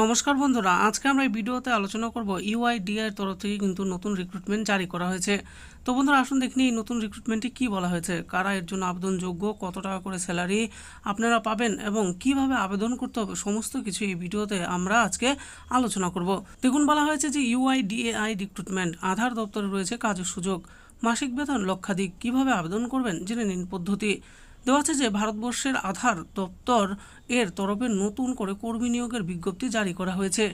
নমস্কার বন্ধুরা, আজকে আমরা এই ভিডিওতে আলোচনা করব ইউআইডিআই এর তরফ থেকে কিন্তু নতুন রিক্রুটমেন্ট জারি করা হয়েছে। তো বন্ধুরা, আসুন দেখি এই নতুন রিক্রুটমেন্টে কি বলা হয়েছে, কারা এর জন্য আবেদনযোগ্য, কত টাকা করে স্যালারি আপনারা পাবেন এবং কীভাবে আবেদন করতে হবে, সমস্ত কিছু এই ভিডিওতে আমরা আজকে আলোচনা করব। দেখুন, বলা হয়েছে যে ইউআইডিএআই রিক্রুটমেন্ট আধার দপ্তরে রয়েছে কাজের সুযোগ, মাসিক বেতন লক্ষাধিক, কীভাবে আবেদন করবেন, জেনে নিন পদ্ধতি। দেওয়া আছে যে ভারতবর্ষের আধার দপ্তর এর তরফে নতুন করে কর্মী নিয়োগের বিজ্ঞপ্তি জারি করা হয়েছে।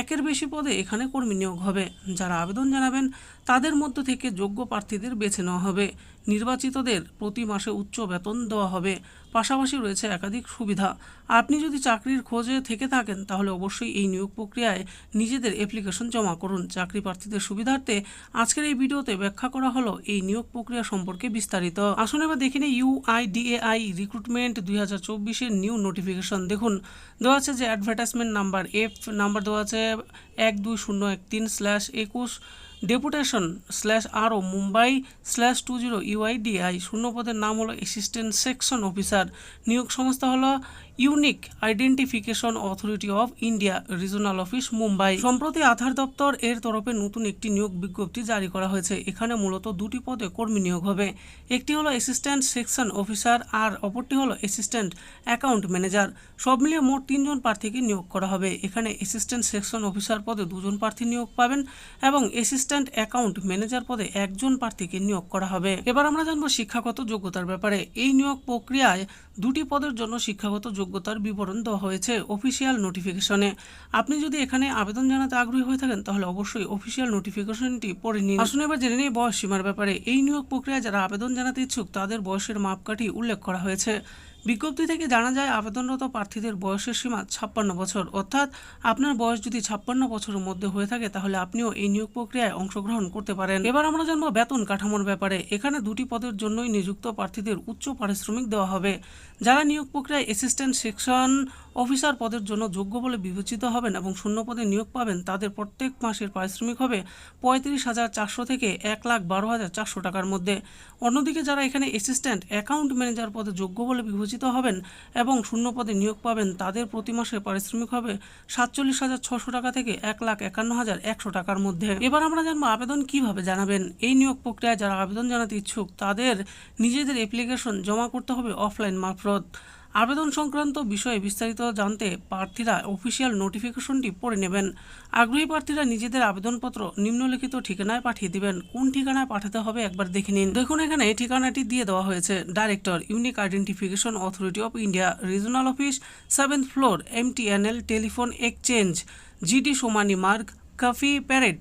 একের বেশি পদে এখানে কর্মী নিয়োগ হবে। যারা আবেদন জানাবেন, তাদের মধ্য থেকে যোগ্য প্রার্থীদের বেছে নেওয়া হবে। নির্বাচিতদের প্রতি মাসে উচ্চ বেতন দেওয়া হবে। পাশাপাশি রয়েছে একাধিক সুবিধা। আপনি যদি চাকরির খোঁজে থেকে থাকেন, তাহলে অবশ্যই এই নিয়োগ প্রক্রিয়ায় নিজেদের অ্যাপ্লিকেশন জমা করুন। চাকরি প্রার্থীদের সুবিধার্থে আজকের এই ভিডিওতে ব্যাখ্যা করা হলো এই নিয়োগ প্রক্রিয়া সম্পর্কে বিস্তারিত। আসুন এবার দেখে নিই ইউআইডিএআই রিক্রুটমেন্ট দুই হাজার চব্বিশের নিউ নোটিফিকেশন। দেখুন, দেওয়া আছে যে অ্যাডভার্টাইজমেন্ট নাম্বার এফ নাম্বার দেওয়া আছে এক দুই শূন্য এক তিন স্ল্যাশ একুশ deputation slash RO Mumbai slash two zero UIDAI শূন্য পদের নাম হলো অ্যাসিস্ট্যান্ট সেকশন অফিসার নিয়োগ সংস্থা হলো unique identification authority of India regional office Mumbai সম্প্রতি আধার দপ্তর এর তরফে নতুন একটি নিয়োগ বিজ্ঞপ্তি জারি করা হয়েছে। এখানে মূলত দুটি পদে কর্মী নিয়োগ হবে। একটি হলো অ্যাসিস্ট্যান্ট সেকশন অফিসার আর অপরটি হলো অ্যাসিস্ট্যান্ট অ্যাকাউন্ট ম্যানেজার সব মিলিয়ে মোট তিনজন প্রার্থীকে নিয়োগ করা হবে। এখানে অ্যাসিস্ট্যান্ট সেকশন অফিসার পদে দুজন প্রার্থী নিয়োগ পাবেন এবং অ্যাসিস্ট্যান্ট অ্যাকাউন্ট ম্যানেজার পদে একজন প্রার্থীকে নিয়োগ করা হবে। এবার আমরা জানব শিক্ষাগত যোগ্যতার ব্যাপারে। এই নিয়োগ প্রক্রিয়ায় দুটি পদের জন্য শিক্ষাগত যোগ্যতার বিবরণ দেওয়া হয়েছে অফিসিয়াল নোটিফিকেশনে। আপনি যদি এখানে আবেদন জানাতে আগ্রহী হয়ে থাকেন, তাহলে অবশ্যই অফিসিয়াল নোটিফিকেশনটি পড়ে নিন। আসুন এবার জেনে নিই বয়স সীমার ব্যাপারে। এই নিয়োগ প্রক্রিয়ায় যারা আবেদন জানাতে ইচ্ছুক, তাদের বয়সের মাপকাঠি উল্লেখ করা হয়েছে। বিজ্ঞপ্তি থেকে জানা যায়, আবেদনরত প্রার্থীদের বয়সের সীমা ছাপ্পান্ন বছর। অর্থাৎ আপনার বয়স যদি ছাপ্পান্ন বছরের মধ্যে হয়ে থাকে, তাহলে আপনিও এই নিয়োগ প্রক্রিয়ায় অংশগ্রহণ করতে পারেন। এবার আমরা জানব বেতন কাঠামোর ব্যাপারে। এখানে দুটি পদের জন্যই নিযুক্ত প্রার্থীদের উচ্চ পারিশ্রমিক দেওয়া হবে। যারা নিয়োগ প্রক্রিয়ায় অ্যাসিস্ট্যান্ট সেকশন অফিসার পদের জন্য যোগ্য বলে বিবেচিত হবেন এবং শূন্য পদে নিয়োগ পাবেন তাদের প্রত্যেক মাসের পারিশ্রমিক হবে পঁয়ত্রিশ হাজার চারশো থেকে এক লাখ বারো হাজার চারশো টাকার মধ্যে। অন্যদিকে যারা এখানে অ্যাসিস্ট্যান্ট অ্যাকাউন্ট ম্যানেজার পদে যোগ্য বলে বিবেচিত হবেন এবং শূন্য পদে নিয়োগ পাবেন, তাদের প্রতি মাসে পারিশ্রমিক হবে সাতচল্লিশ হাজার ছশো টাকা থেকে এক লাখ একান্ন হাজার একশো টাকার মধ্যে। এবার আমরা জানব আবেদন কীভাবে জানাবেন? এই নিয়োগ প্রক্রিয়ায় যারা আবেদন জানাতে ইচ্ছুক, তাদের নিজেদের অ্যাপ্লিকেশন জমা করতে হবে অফলাইন মারফত। আবেদন সংক্রান্ত বিষয়ে বিস্তারিত জানতে প্রার্থীরা অফিসিয়াল নোটিফিকেশনটি পড়ে নেবেন। আগ্রহী প্রার্থীরা নিজেদের আবেদনপত্র নিম্নলিখিত ঠিকানায় পাঠিয়ে দিবেন। কোন ঠিকানায় পাঠাতে হবে একবার দেখে নিন। দেখুন এখানে ঠিকানাটি দিয়ে দেওয়া হয়েছে। Director, unique identification authority of India regional office, seventh floor MTNL telephone exchange G D Somani Marg, Cuffe parade.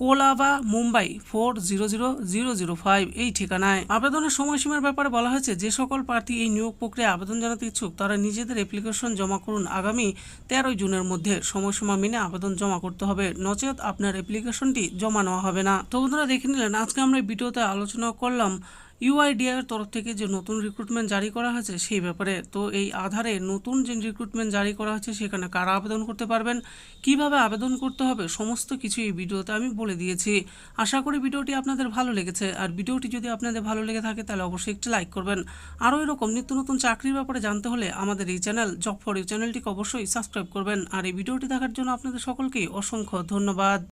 Colaba, Mumbai, four zero zero zero zero five এই ঠিকানায়। আবেদনের সময়সীমার ব্যাপারে বলা হয়েছে, যে সকল প্রার্থী এই নিয়োগ প্রক্রিয়ায় আবেদন জানাতে ইচ্ছুক, তারা নিজেদের অ্যাপ্লিকেশন জমা করুন আগামী তেরোই জুনের মধ্যে। সময়সীমা মেনে আবেদন জমা করতে হবে। নচেত আপনার অ্যাপ্লিকেশনটি জমা নেওয়া হবে না। তো বন্ধুরা, দেখে নিলেন, আজকে আমরা ভিডিওতে আলোচনা করলাম ইউআইডিআর তরফ থেকে যে নতুন রিক্রুটমেন্ট জারি করা হয়েছে, সেই ব্যাপারে তো এই আধারে নতুন যে রিক্রুটমেন্ট জারি করা হয়েছে, সেখানে কারা আবেদন করতে পারবেন, কীভাবে আবেদন করতে হবে, সমস্ত কিছু এই ভিডিওতে আমি বলে দিয়েছি। আশা করি ভিডিওটি আপনাদের ভালো লেগেছে। আর ভিডিওটি যদি আপনাদের ভালো লেগে থাকে, তাহলে অবশ্যই একটি লাইক করবেন। আরও এরকম নিত্য নতুন চাকরির ব্যাপারে জানতে হলে আমাদের এই চ্যানেল জব ফর এই চ্যানেলটিকে অবশ্যই সাবস্ক্রাইব করবেন। আর এই ভিডিওটি দেখার জন্য আপনাদের সকলকেই অসংখ্য ধন্যবাদ।